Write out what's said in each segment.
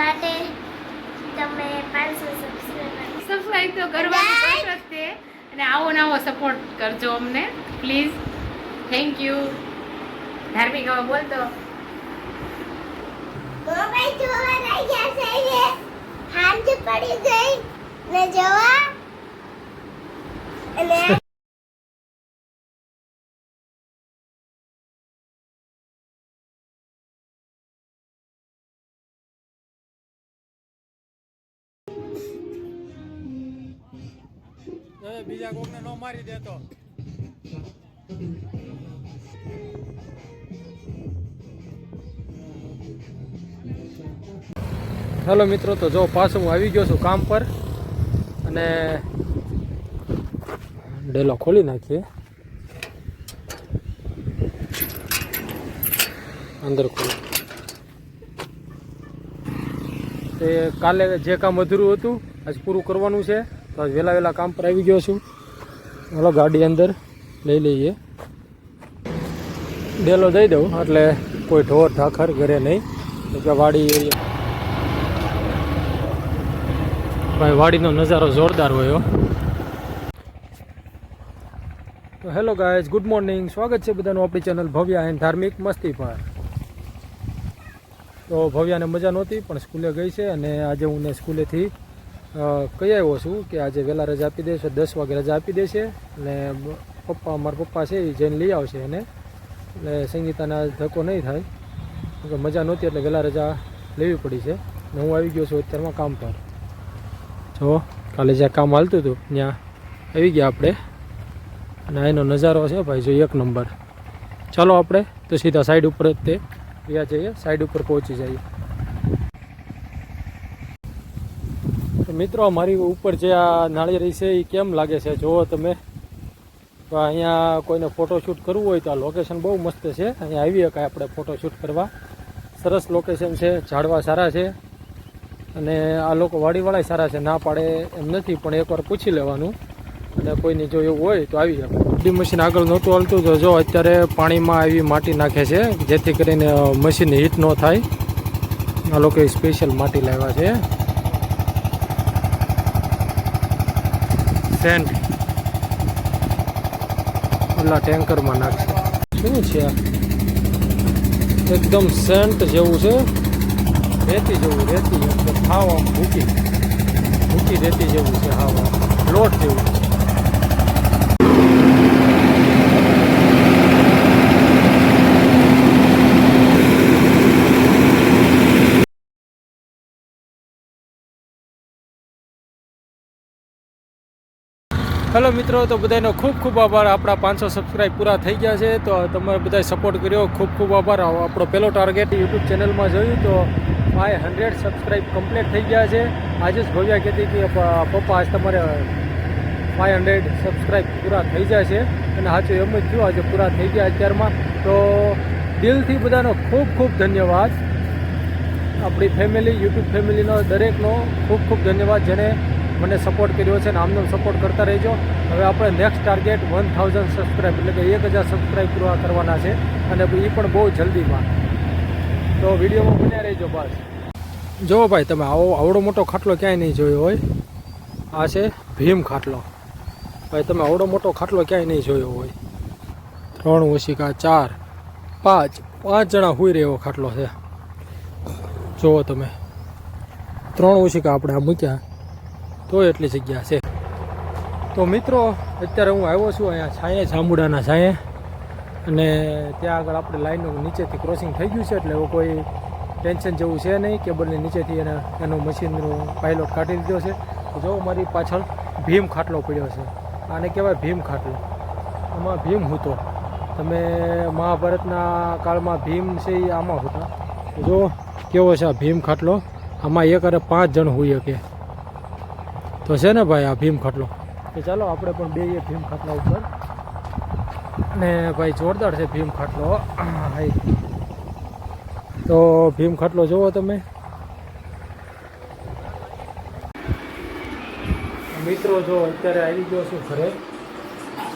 માટે તમે પાંચસો સબસ્ક્રાઈબ તો કરવાનું છે. અને આવો નવો સપોર્ટ કરજો અમને પ્લીઝ થેન્ક યુ ધાર્મિક હવે બોલતો પડી ગઈ. ને જવા અને બીજા કોકને ન મારી દેતો હેલો મિત્રો, તો જો પાછો હું આવી ગયો છું કામ પર અને ડેલો ખોલી નાખીએ. અંદર ખોલી. તે કાલે જે કામ અધૂરું હતું, આજ પૂરું કરવાનું છે. તો વહેલા વહેલા કામ પર આવી ગયો છું. ચાલો ગાડી અંદર લઈ લઈએ. ડેલો દઈ દઉં, એટલે કોઈ ઢોર ઢાખર ઘરે નહીં. કે વાડી ભાઈ, વાડીનો નજારો જોરદાર હોય તો હેલો ગાયઝ ગુડ મોર્નિંગ. સ્વાગત છે બધાનું આપણી ચેનલ ભવ્યા એન્ડ ધાર્મિક મસ્તી પર. તો ભવ્યાને મજા નહોતી, પણ સ્કૂલે ગઈ છે અને આજે હું ને સ્કૂલેથી કહી આવ્યો છું કે આજે વહેલા રજા આપી દેશે, દસ વાગે રજા આપી દેશે અને પપ્પા મારા પપ્પા છે એ જઈને લઈ આવશે એને. એટલે સંગીતાને ધક્કો નહીં થાય કે મજા નહોતી એટલે વહેલા રજા લેવી પડી છે. ને હું આવી ગયો છું અત્યારમાં કામ પર. જો, કાલે જ્યાં કામ હાલતું હતું, ત્યાં આવી ગયા આપણે. અને એનો નજારો છે ભાઈ, જો એક નંબર. ચાલો આપણે, તો સીધા સાઈડ ઉપર જ તે રહ્યા જઈએ સાઈડ ઉપર પહોંચી જઈએ. મિત્રો, મારી ઉપર જે આ નાળિયેરી છે એ કેમ લાગે છે? જુઓ તમે. તો અહીંયા કોઈને ફોટોશૂટ કરવું હોય તો આ લોકેશન બહુ મસ્ત છે. અહીંયા આવી શકાય આપણે ફોટોશૂટ કરવા. સરસ લોકેશન છે, ઝાડવા સારા છે. અને આ લોકો વાડીવાળા સારા છે, ના પાડે એમ નથી, પણ એકવાર પૂછી લેવાનું. અને કોઈની જો એવું હોય તો આવી જાય ડી મશીન આગળ નહોતું હાલતું, તો જો અત્યારે પાણીમાં આવી માટી નાખે છે, જેથી કરીને મશીન હીટ ન થાય. આ લોકોએ સ્પેશિયલ માટી લાવ્યા છે. સેન્ટ ઓલા ટેન્કરમાં નાખશે. શું છે એકદમ સેન્ટ જેવું છે. રેતી જેવું, રેતી. આમ ભૂકી ભૂકી રેતી જેવું છે હાવા લોટ જેવું હેલો મિત્રો, તો બધાનો ખૂબ ખૂબ આભાર. આપણા પાંચસો સબસ્ક્રાઈબ પૂરા થઈ ગયા છે, તો તમારે બધાએ સપોર્ટ કર્યો. ખૂબ ખૂબ આભાર. આપણો પહેલો ટાર્ગેટ યુટ્યુબ ચેનલમાં જોયું, તો ફાઈવ હંડ્રેડ સબસ્ક્રાઈબ કમ્પ્લીટ થઈ ગયા છે. આજે જ ભવ્યા કહેતી કે પપ્પા, આજ તમારે ફાઈવ હંડ્રેડ સબસ્ક્રાઈબ પૂરા થઈ જાય છે. અને સાચું એમ જ થયું, આજે પૂરા થઈ ગયા અત્યારમાં. તો દિલથી બધાનો ખૂબ ખૂબ ધન્યવાદ. આપણી ફેમિલી યુટ્યુબ ફેમિલીનો દરેકનો ખૂબ ખૂબ ધન્યવાદ. જેણે મને સપોર્ટ કર્યો છે અને આમનો સપોર્ટ કરતા રહેજો. હવે આપણે next target one thousand subscribe એટલે કે એક હજાર સબસ્ક્રાઈબ પૂરા કરવાના છે અને એ પણ બહુ જલ્દીમાં. તો વિડીયોમાં બન્યા રહેજો બસ. જુઓ ભાઈ તમે આવો, આવડો મોટો ખાટલો ક્યાંય નહીં જોયો હોય. આ છે ભીમ ખાટલો. ભાઈ તમે આવડો મોટો ખાટલો ક્યાંય નહીં જોયો હોય. ત્રણ ઓશિકા, ચાર, પાંચ પાંચ જણા હુઈ રહે એવો ખાટલો છે. જુઓ તમે. ત્રણ ઓશિકા આપણે આ મૂક્યા. તો એટલી જગ્યા છે. તો મિત્રો, અત્યારે હું આવ્યો છું અહીંયા છાંયે જાંબુડાના છાંયે. અને ત્યાં આગળ આપણે લાઈનનું નીચેથી ક્રોસિંગ થઈ ગયું છે, એટલે એવું કોઈ ટેન્શન જેવું છે નહીં કેબલની નીચેથી એને એનું મશીનનું પાયલોટ કાઢી દીધો છે. જો મારી પાછળ ભીમ ખાટલો પડ્યો છે. આને કહેવાય ભીમ ખાટલો. આમાં ભીમ હતો. તમે મહાભારતના કાળમાં ભીમ છે એ આમાં હતા. જો કેવો છે આ ભીમ ખાટલો? આમાં એક અરે પાંચ જણ હોઈ શકે. તો છે ને ભાઈ આ ભીમ ખાટલો. તો ચાલો આપણે પણ બે ભીમ ખાટલા ઉપર. ને ભાઈ જોરદાર છે ભીમ ખાટલો. હાય. તો ભીમ ખાટલો જુઓ તમે. મિત્રો જો અત્યારે આવી ગયો છું ઘરે.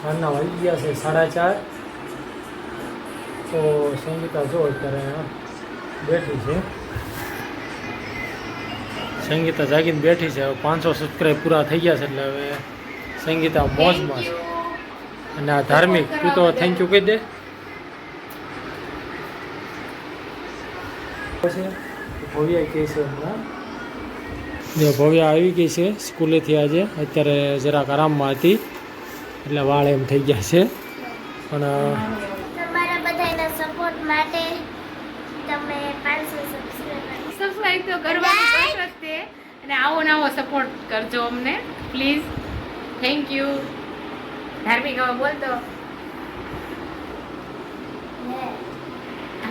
સાંજના વાગી ગયા છે સાડા ચાર. તો સંગીતા જો અત્યારે બેઠી છે. સંગીતા જાગીને બેઠી છે. હવે પાંચસો સબસ્ક્રાઈબ પૂરા થઈ ગયા છે એટલે હવે સંગીતા મોજમાં છે. અને આ ધાર્મિક તું તો થેન્ક યુ કહી દે. ભવ્ય કહે છે ભવ્યા આવી ગઈ છે સ્કૂલેથી આજે. અત્યારે જરાક આરામમાં હતી. એટલે વાળ એમ થઈ ગયા છે. પણ તમારા બધાના સપોર્ટ માટે તમે પાંચસો સબસ્ક્રાઇબ તો કરવાની કસરત છે અને આવો નવો સપોર્ટ કરજો અમને. પ્લીઝ થેન્ક યુ ધાર્મિક હવે બોલ તો.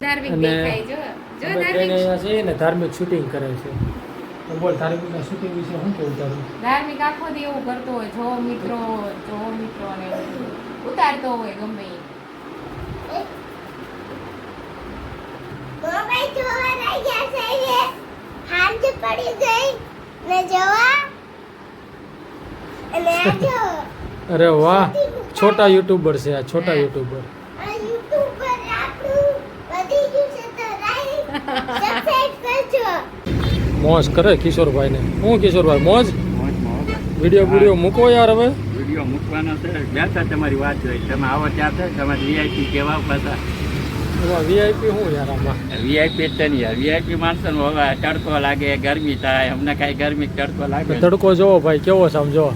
ધાર્મિક દેખાય જો. જો ધાર્મિક. ને ધાર્મિક શૂટિંગ કરે છે. તો બોલ ધાર્મિકના શૂટિંગ વિશે શું કેવું તારું? ધાર્મિક આખો દી એવું કરતો હોય જો મિત્રો જો મિત્રો ને ઉતારતો હોય ગમે જોવા લાગ્યા છે પડી ગઈ. ને જોવા. અને આ જો. અરે વાહ છોટા યુટ્યુબર છે આ છોટા હે. યુટ્યુબર. આ યુટ્યુબર પર આપણું વધી ગયું છે તો લાઈક સબસ્ક્રાઇબ કરજો. મોજ કરે કિશોરભાઈને. હું કિશોરભાઈ મોજ? વિડિયો. વીડિયો વીડિયો મૂકો યાર હવે. વીડિયો મૂકવાનો છે. બેઠા તમારી વાત જોઈ. તમે આવો ત્યાં છે તમારે વીઆઈપી કેવા પાછા. વીઆઈપી શું યાર આમાં? વીઆઈપી નહીં યાર. વીઆઈપી માણસો હવે તડકો લાગે ગરમી થાય. અમને કાંઈ ગરમી તડકો લાગે તડકો જોવો ભાઈ કેવો સમજો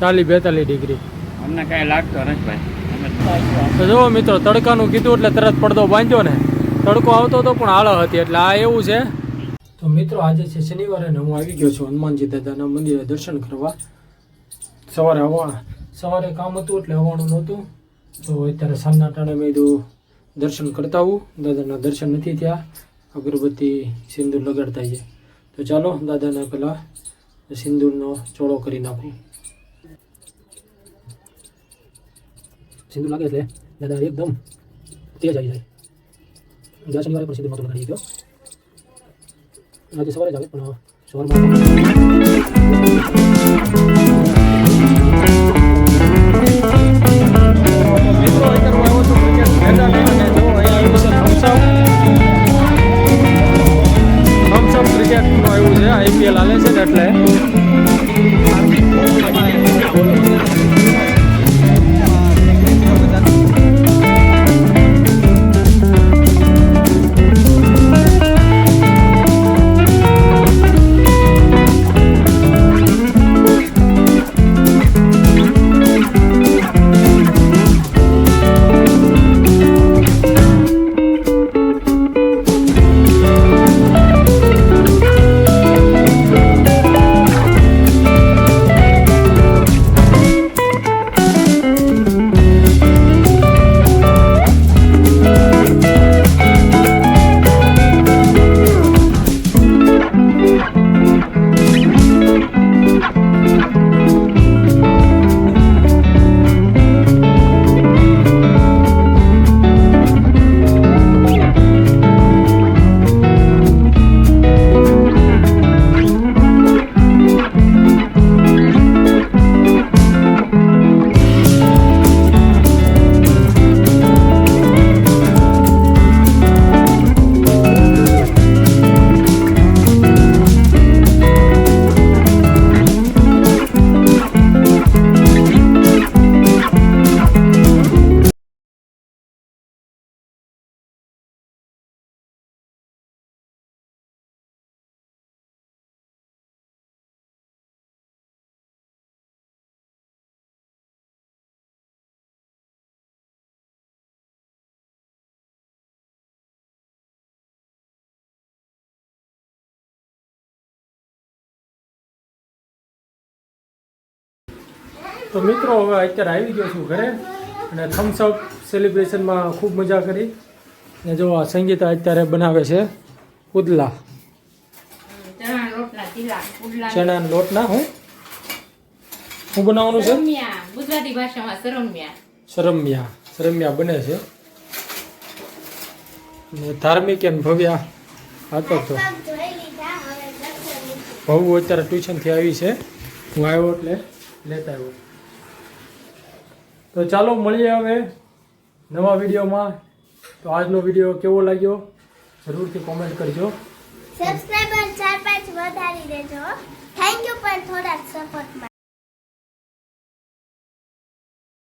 ચાલી બેતાલીસ ડિગ્રી. અમને કાંઈ લાગતો નથી ભાઈ. તો જુઓ મિત્રો તડકાનું કીધું એટલે તરત પડદો બાંધ્યો ને. તડકો આવતો હતો પણ આળ હતી એટલે આ એવું છે. તો મિત્રો આજે છે શનિવારે ને હું આવી ગયો છું હનુમાનજી દાદાના મંદિરે દર્શન કરવા. સવારે હવા સવારે કામ હતું એટલે હવાનું નહોતું. તો અત્યારે સાંજના ટાણે મેં કીધું દર્શન કરતા આવું દાદાના દર્શન નથી થયા. અગરબત્તી સિંદૂર લગાડતા છે તો ચાલો દાદાના પહેલાં સિંદૂરનો ચોળો કરી નાખું. સિંદૂર લાગે એટલે દાદા એકદમ તેજ આવી જાય. ગયા શનિવારે પણ સિંદૂર નહોતો લગાડી ગયો આજે સવારે જ આવે, પણ સવારમાં તો મિત્રો હવે અત્યારે આવી ગયો છું ઘરે અને થમ્સઅપ સેલિબ્રેશનમાં ખૂબ મજા કરી. ને જો આ સંગીતા અત્યારે બનાવે છે ઉદલા ચણાના લોટના હું? શું બનાવવાનું છે? ગુજરાતી ભાષામાં સરમિયા સરમિયા સરમિયા બને છે. ધાર્મિક એમ ભવ્યા આ તો ભવું અત્યારે ટ્યુશનથી આવી છે. હું આવ્યો એટલે લેતા આવ્યો. તો ચાલો મળીએ હવે નવા વિડીયોમાં. તો આજનો વીડિયો કેવો લાગ્યો? જરૂરથી કોમેન્ટ કરજો. સબસ્ક્રાઇબર ચાર પાંચ વધારી દેજો. થેન્ક યુ પણ થોડા સપોર્ટ